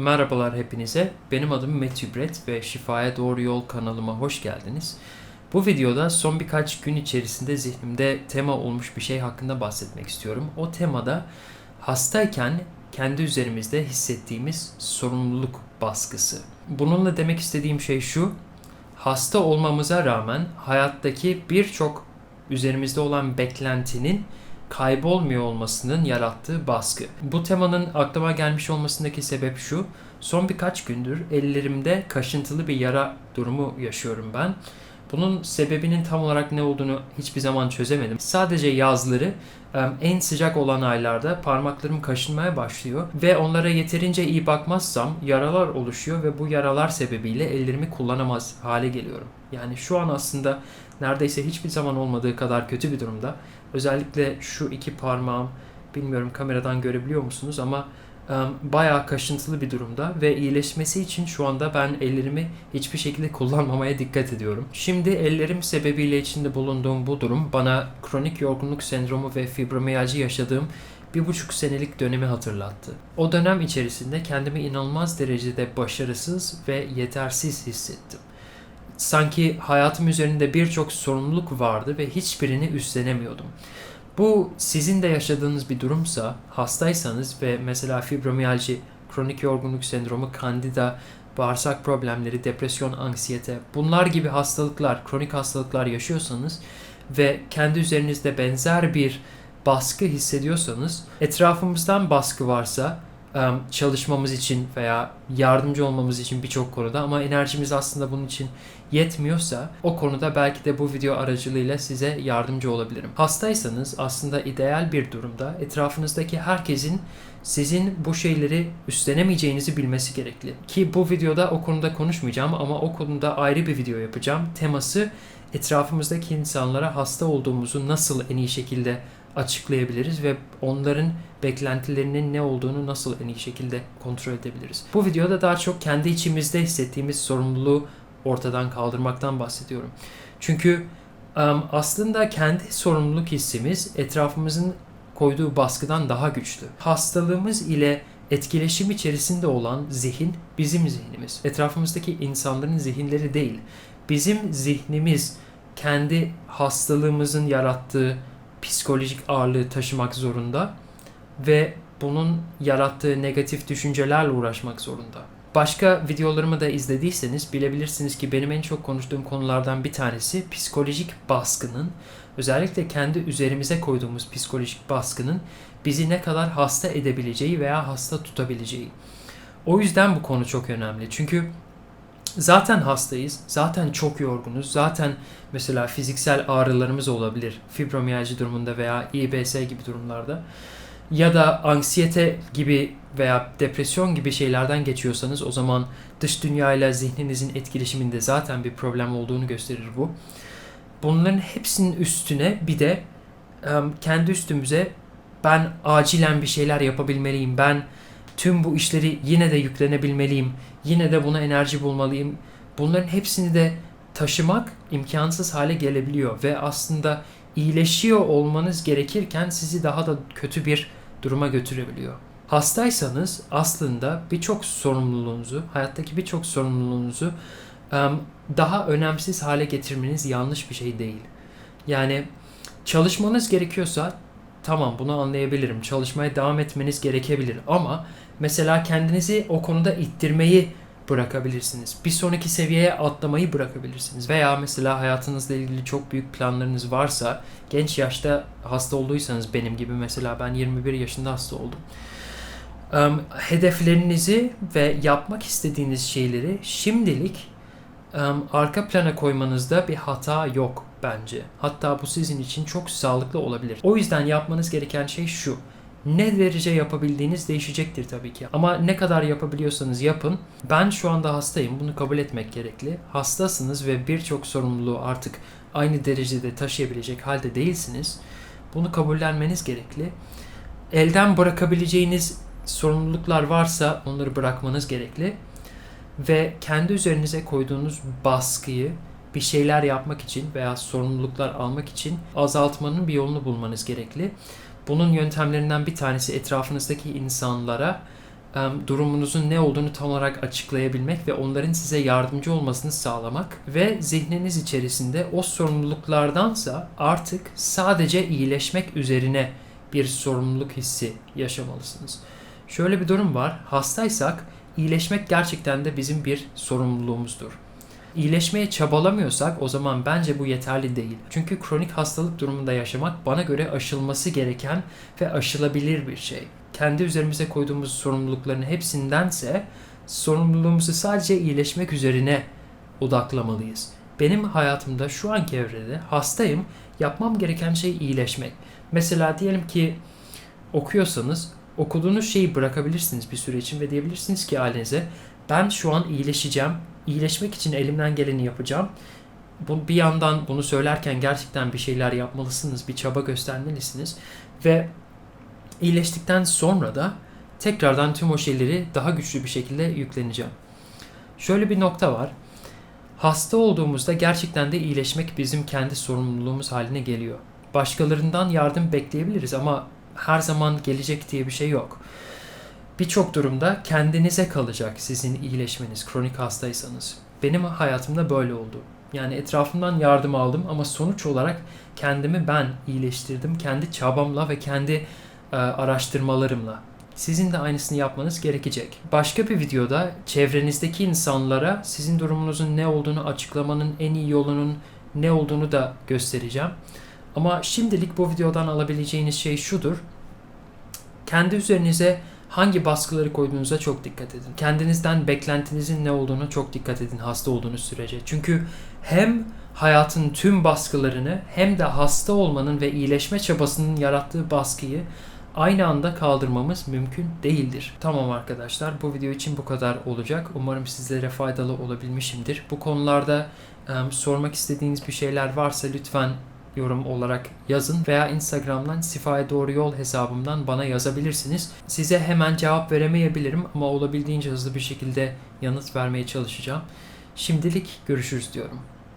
Merhabalar hepinize. Benim adım Matthew Brett ve Şifaya Doğru Yol kanalıma hoş geldiniz. Bu videoda son birkaç gün içerisinde zihnimde tema olmuş bir şey hakkında bahsetmek istiyorum. O temada hastayken kendi üzerimizde hissettiğimiz sorumluluk baskısı. Bununla demek istediğim şey şu. Hasta olmamıza rağmen hayattaki birçok üzerimizde olan beklentinin kaybolmuyor olmasının yarattığı baskı. Bu temanın aklıma gelmiş olmasındaki sebep şu. Son birkaç gündür ellerimde kaşıntılı bir yara durumu yaşıyorum ben. Bunun sebebinin tam olarak ne olduğunu hiçbir zaman çözemedim. Sadece yazları en sıcak olan aylarda parmaklarım kaşınmaya başlıyor ve onlara yeterince iyi bakmazsam yaralar oluşuyor ve bu yaralar sebebiyle ellerimi kullanamaz hale geliyorum. Yani şu an aslında neredeyse hiçbir zaman olmadığı kadar kötü bir durumda. Özellikle şu iki parmağım bilmiyorum kameradan görebiliyor musunuz ama bayağı kaşıntılı bir durumda ve iyileşmesi için şu anda ben ellerimi hiçbir şekilde kullanmamaya dikkat ediyorum. Şimdi ellerim sebebiyle içinde bulunduğum bu durum bana kronik yorgunluk sendromu ve fibromiyalji yaşadığım bir buçuk senelik dönemi hatırlattı. O dönem içerisinde kendimi inanılmaz derecede başarısız ve yetersiz hissettim. Sanki hayatım üzerinde birçok sorumluluk vardı ve hiçbirini üstlenemiyordum. Bu sizin de yaşadığınız bir durumsa, hastaysanız ve mesela fibromiyalji, kronik yorgunluk sendromu, kandida, bağırsak problemleri, depresyon, anksiyete bunlar gibi hastalıklar, kronik hastalıklar yaşıyorsanız ve kendi üzerinizde benzer bir baskı hissediyorsanız, etrafımızdan baskı varsa çalışmamız için veya yardımcı olmamız için birçok konuda ama enerjimiz aslında bunun için yetmiyorsa o konuda belki de bu video aracılığıyla size yardımcı olabilirim. Hastaysanız aslında ideal bir durumda etrafınızdaki herkesin sizin bu şeyleri üstlenemeyeceğinizi bilmesi gerekli. Ki bu videoda o konuda konuşmayacağım ama o konuda ayrı bir video yapacağım. Teması etrafımızdaki insanlara hasta olduğumuzu nasıl en iyi şekilde açıklayabiliriz ve onların beklentilerinin ne olduğunu nasıl en iyi şekilde kontrol edebiliriz. Bu videoda daha çok kendi içimizde hissettiğimiz sorumluluğu ortadan kaldırmaktan bahsediyorum. Çünkü aslında kendi sorumluluk hissimiz etrafımızın koyduğu baskıdan daha güçlü. Hastalığımız ile etkileşim içerisinde olan zihin bizim zihnimiz. Etrafımızdaki insanların zihinleri değil. Bizim zihnimiz kendi hastalığımızın yarattığı psikolojik ağırlığı taşımak zorunda ve bunun yarattığı negatif düşüncelerle uğraşmak zorunda. Başka videolarımı da izlediyseniz bilebilirsiniz ki benim en çok konuştuğum konulardan bir tanesi psikolojik baskının, özellikle kendi üzerimize koyduğumuz psikolojik baskının bizi ne kadar hasta edebileceği veya hasta tutabileceği. O yüzden bu konu çok önemli. Çünkü zaten hastayız, zaten çok yorgunuz, zaten mesela fiziksel ağrılarımız olabilir fibromiyalji durumunda veya İBS gibi durumlarda ya da anksiyete gibi veya depresyon gibi şeylerden geçiyorsanız o zaman dış dünya ile zihninizin etkileşiminde zaten bir problem olduğunu gösterir bu. Bunların hepsinin üstüne bir de kendi üstümüze ben acilen bir şeyler yapabilmeliyim. Ben tüm bu işleri yine de yüklenebilmeliyim. Yine de buna enerji bulmalıyım. Bunların hepsini de taşımak imkansız hale gelebiliyor ve aslında iyileşiyor olmanız gerekirken sizi daha da kötü bir duruma götürebiliyor. Hastaysanız aslında birçok sorumluluğunuzu, hayattaki birçok sorumluluğunuzu daha önemsiz hale getirmeniz yanlış bir şey değil. Yani çalışmanız gerekiyorsa tamam bunu anlayabilirim. Çalışmaya devam etmeniz gerekebilir ama mesela kendinizi o konuda ittirmeyi bırakabilirsiniz. Bir sonraki seviyeye atlamayı bırakabilirsiniz. Veya mesela hayatınızla ilgili çok büyük planlarınız varsa genç yaşta hasta olduysanız benim gibi mesela ben 21 yaşında hasta oldum. Um, hedeflerinizi ve yapmak istediğiniz şeyleri şimdilik um, arka plana koymanızda bir hata yok bence. Hatta bu sizin için çok sağlıklı olabilir. O yüzden yapmanız gereken şey şu ne derece yapabildiğiniz değişecektir tabii ki. Ama ne kadar yapabiliyorsanız yapın. Ben şu anda hastayım. Bunu kabul etmek gerekli. Hastasınız ve birçok sorumluluğu artık aynı derecede taşıyabilecek halde değilsiniz. Bunu kabullenmeniz gerekli. Elden bırakabileceğiniz sorumluluklar varsa onları bırakmanız gerekli. Ve kendi üzerinize koyduğunuz baskıyı bir şeyler yapmak için veya sorumluluklar almak için azaltmanın bir yolunu bulmanız gerekli. Bunun yöntemlerinden bir tanesi etrafınızdaki insanlara durumunuzun ne olduğunu tam olarak açıklayabilmek ve onların size yardımcı olmasını sağlamak ve zihniniz içerisinde o sorumluluklardansa artık sadece iyileşmek üzerine bir sorumluluk hissi yaşamalısınız. Şöyle bir durum var. Hastaysak iyileşmek gerçekten de bizim bir sorumluluğumuzdur. İyileşmeye çabalamıyorsak o zaman bence bu yeterli değil. Çünkü kronik hastalık durumunda yaşamak bana göre aşılması gereken ve aşılabilir bir şey. Kendi üzerimize koyduğumuz sorumlulukların hepsindense sorumluluğumuzu sadece iyileşmek üzerine odaklamalıyız. Benim hayatımda şu anki evrede hastayım. Yapmam gereken şey iyileşmek. Mesela diyelim ki okuyorsanız okuduğunuz şeyi bırakabilirsiniz bir süre için ve diyebilirsiniz ki ailenize ben şu an iyileşeceğim. İyileşmek için elimden geleni yapacağım. Bu, bir yandan bunu söylerken gerçekten bir şeyler yapmalısınız, bir çaba göstermelisiniz ve iyileştikten sonra da tekrardan tüm o şeyleri daha güçlü bir şekilde yükleneceğim. Şöyle bir nokta var. Hasta olduğumuzda gerçekten de iyileşmek bizim kendi sorumluluğumuz haline geliyor. Başkalarından yardım bekleyebiliriz ama her zaman gelecek diye bir şey yok. Birçok durumda kendinize kalacak sizin iyileşmeniz kronik hastaysanız. Benim hayatımda böyle oldu. Yani etrafımdan yardım aldım ama sonuç olarak kendimi ben iyileştirdim. Kendi çabamla ve kendi e, araştırmalarımla. Sizin de aynısını yapmanız gerekecek. Başka bir videoda çevrenizdeki insanlara sizin durumunuzun ne olduğunu açıklamanın en iyi yolunun ne olduğunu da göstereceğim. Ama şimdilik bu videodan alabileceğiniz şey şudur. Kendi üzerinize hangi baskıları koyduğunuza çok dikkat edin. Kendinizden beklentinizin ne olduğunu çok dikkat edin hasta olduğunuz sürece. Çünkü hem hayatın tüm baskılarını hem de hasta olmanın ve iyileşme çabasının yarattığı baskıyı aynı anda kaldırmamız mümkün değildir. Tamam arkadaşlar bu video için bu kadar olacak. Umarım sizlere faydalı olabilmişimdir. Bu konularda e, sormak istediğiniz bir şeyler varsa lütfen yorum olarak yazın veya Instagram'dan Sifa'ya Doğru Yol hesabımdan bana yazabilirsiniz. Size hemen cevap veremeyebilirim ama olabildiğince hızlı bir şekilde yanıt vermeye çalışacağım. Şimdilik görüşürüz diyorum.